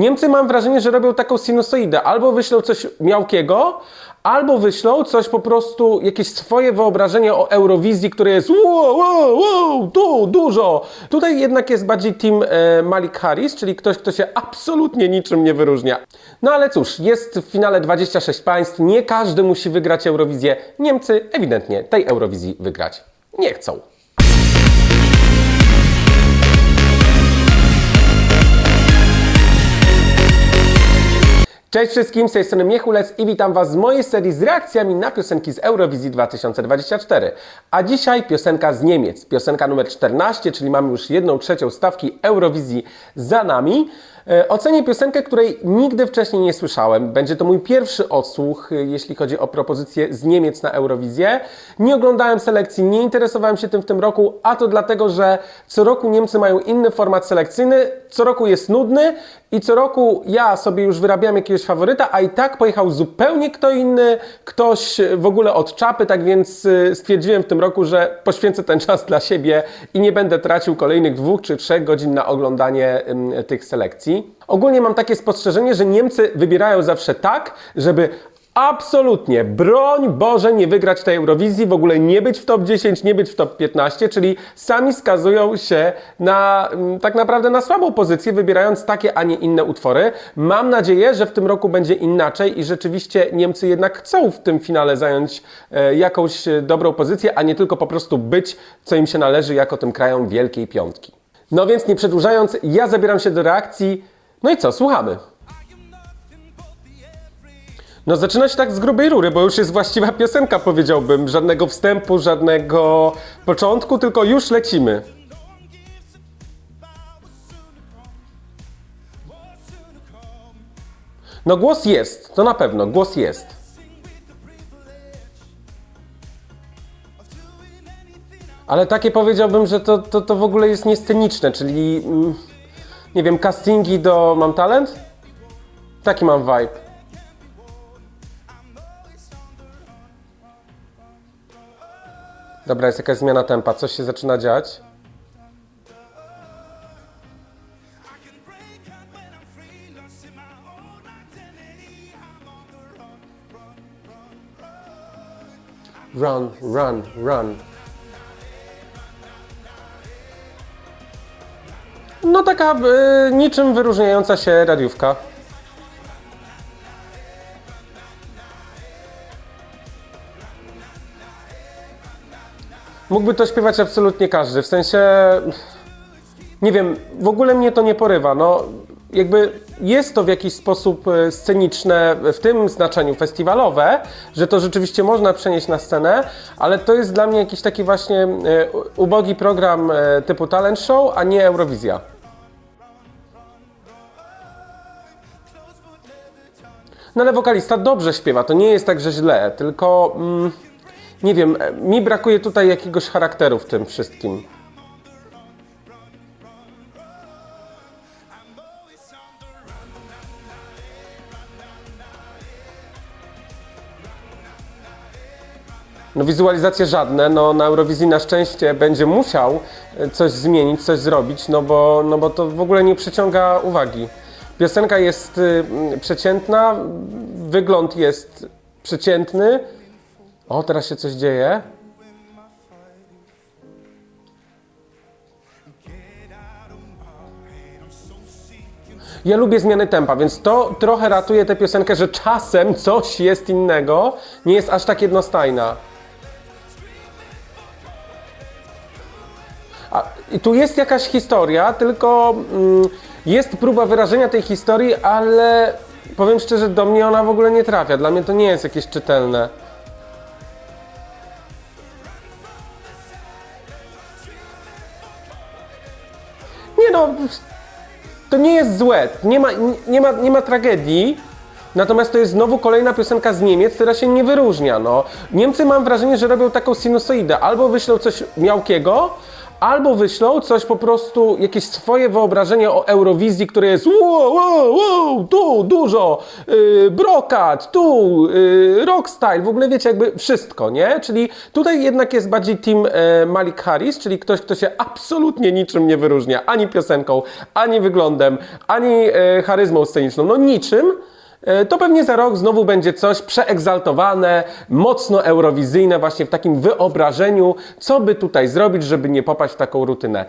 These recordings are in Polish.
Niemcy mam wrażenie, że robią taką sinusoidę. Albo wyślą coś miałkiego, albo wyślą coś po prostu, jakieś swoje wyobrażenie o Eurowizji, które jest wow, wow, wow, tu, dużo. Tutaj jednak jest bardziej team e, Malik Harris, czyli ktoś, kto się absolutnie niczym nie wyróżnia. No ale cóż, jest w finale 26 państw, nie każdy musi wygrać Eurowizję. Niemcy ewidentnie tej Eurowizji wygrać nie chcą. Cześć wszystkim, z tej strony Miechulec i witam Was z mojej serii z reakcjami na piosenki z Eurowizji 2024. A dzisiaj piosenka z Niemiec, piosenka numer 14, czyli mamy już jedną trzecią stawki Eurowizji za nami. E, Ocenię piosenkę, której nigdy wcześniej nie słyszałem. Będzie to mój pierwszy odsłuch, e, jeśli chodzi o propozycje z Niemiec na Eurowizję. Nie oglądałem selekcji, nie interesowałem się tym w tym roku, a to dlatego, że co roku Niemcy mają inny format selekcyjny, co roku jest nudny i co roku ja sobie już wyrabiam jakiegoś faworyta, a i tak pojechał zupełnie kto inny, ktoś w ogóle od czapy, tak więc y, stwierdziłem w tym roku, że poświęcę ten czas dla siebie i nie będę tracił kolejnych dwóch czy trzech godzin na oglądanie tych selekcji. Ogólnie mam takie spostrzeżenie, że Niemcy wybierają zawsze tak, żeby Absolutnie, broń Boże nie wygrać tej Eurowizji, w ogóle nie być w top 10, nie być w top 15, czyli sami skazują się na mm, tak naprawdę na słabą pozycję, wybierając takie, a nie inne utwory. Mam nadzieję, że w tym roku będzie inaczej i rzeczywiście Niemcy jednak chcą w tym finale zająć e, jakąś e, dobrą pozycję, a nie tylko po prostu być, co im się należy, jako tym krajom Wielkiej Piątki. No więc nie przedłużając, ja zabieram się do reakcji. No i co, słuchamy. No zaczyna się tak z grubej rury, bo już jest właściwa piosenka, powiedziałbym. Żadnego wstępu, żadnego początku, tylko już lecimy. No głos jest, to na pewno, głos jest. Ale takie powiedziałbym, że to, to, to w ogóle jest niesceniczne, czyli mm, nie wiem, castingi do Mam Talent? Taki mam vibe. Dobra, jest jakaś zmiana tempa, coś się zaczyna dziać. Run, run, run. No taka y, niczym wyróżniająca się radiówka. Mógłby to śpiewać absolutnie każdy, w sensie nie wiem, w ogóle mnie to nie porywa. No, jakby jest to w jakiś sposób e, sceniczne w tym znaczeniu festiwalowe, że to rzeczywiście można przenieść na scenę, ale to jest dla mnie jakiś taki właśnie e, ubogi program e, typu talent show, a nie Eurowizja. No ale wokalista dobrze śpiewa, to nie jest tak, że źle, tylko mm, nie wiem, mi brakuje tutaj jakiegoś charakteru w tym wszystkim. No wizualizacje żadne, no na Eurowizji na szczęście będzie musiał e, coś zmienić, coś zrobić, no bo, no bo to w ogóle nie przyciąga uwagi. Piosenka jest y, przeciętna, wygląd jest przeciętny. O, teraz się coś dzieje. Ja lubię zmiany tempa, więc to trochę ratuje tę piosenkę, że czasem coś jest innego, nie jest aż tak jednostajna. Tu jest jakaś historia, tylko mm, jest próba wyrażenia tej historii, ale powiem szczerze, do mnie ona w ogóle nie trafia. Dla mnie to nie jest jakieś czytelne. Nie no, to nie jest złe, nie ma, nie ma, nie ma tragedii. Natomiast to jest znowu kolejna piosenka z Niemiec, która się nie wyróżnia. No. Niemcy mam wrażenie, że robią taką sinusoidę. Albo wyślą coś miałkiego, albo wyślą coś po prostu, jakieś swoje wyobrażenie o Eurowizji, które jest wow, wow, wow, tu dużo, yy, brokat, tu yy, rockstyle, w ogóle wiecie, jakby wszystko, nie? Czyli tutaj jednak jest bardziej team e, Malik Harris, czyli ktoś, kto się absolutnie niczym nie wyróżnia, ani piosenką, ani wyglądem, ani e, charyzmą sceniczną, no niczym, to pewnie za rok znowu będzie coś przeegzaltowane, mocno eurowizyjne, właśnie w takim wyobrażeniu, co by tutaj zrobić, żeby nie popaść w taką rutynę.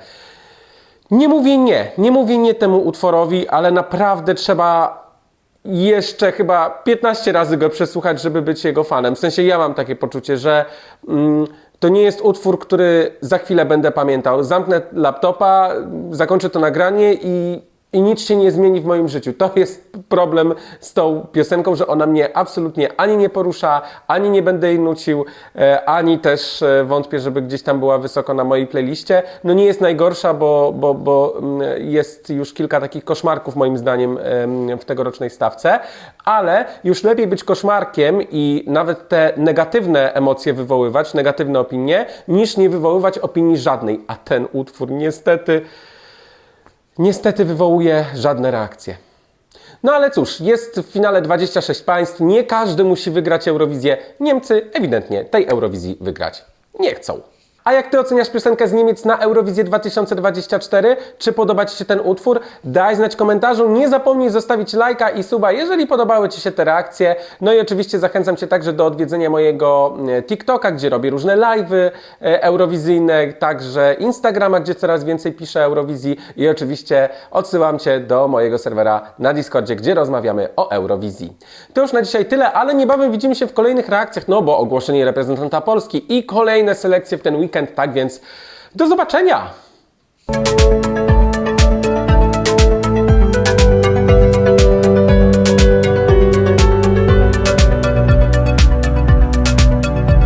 Nie mówię nie, nie mówię nie temu utworowi, ale naprawdę trzeba jeszcze chyba 15 razy go przesłuchać, żeby być jego fanem. W sensie ja mam takie poczucie, że mm, to nie jest utwór, który za chwilę będę pamiętał. Zamknę laptopa, zakończę to nagranie i, i nic się nie zmieni w moim życiu. To jest problem z tą piosenką, że ona mnie absolutnie ani nie porusza, ani nie będę jej nucił, e, ani też e, wątpię, żeby gdzieś tam była wysoko na mojej playliście. No nie jest najgorsza, bo, bo, bo mm, jest już kilka takich koszmarków moim zdaniem em, w tegorocznej stawce, ale już lepiej być koszmarkiem i nawet te negatywne emocje wywoływać, negatywne opinie, niż nie wywoływać opinii żadnej. A ten utwór niestety niestety wywołuje żadne reakcje. No ale cóż, jest w finale 26 państw, nie każdy musi wygrać Eurowizję. Niemcy ewidentnie tej Eurowizji wygrać nie chcą. A jak ty oceniasz piosenkę z Niemiec na Eurowizję 2024? Czy podoba ci się ten utwór? Daj znać komentarzu. Nie zapomnij zostawić lajka i suba, jeżeli podobały ci się te reakcje. No i oczywiście zachęcam cię także do odwiedzenia mojego e, TikToka, gdzie robię różne live'y e, eurowizyjne, także Instagrama, gdzie coraz więcej piszę Eurowizji i oczywiście odsyłam cię do mojego serwera na Discordzie, gdzie rozmawiamy o Eurowizji. To już na dzisiaj tyle, ale niebawem widzimy się w kolejnych reakcjach, no bo ogłoszenie reprezentanta Polski i kolejne selekcje w ten weekend, tak więc do zobaczenia!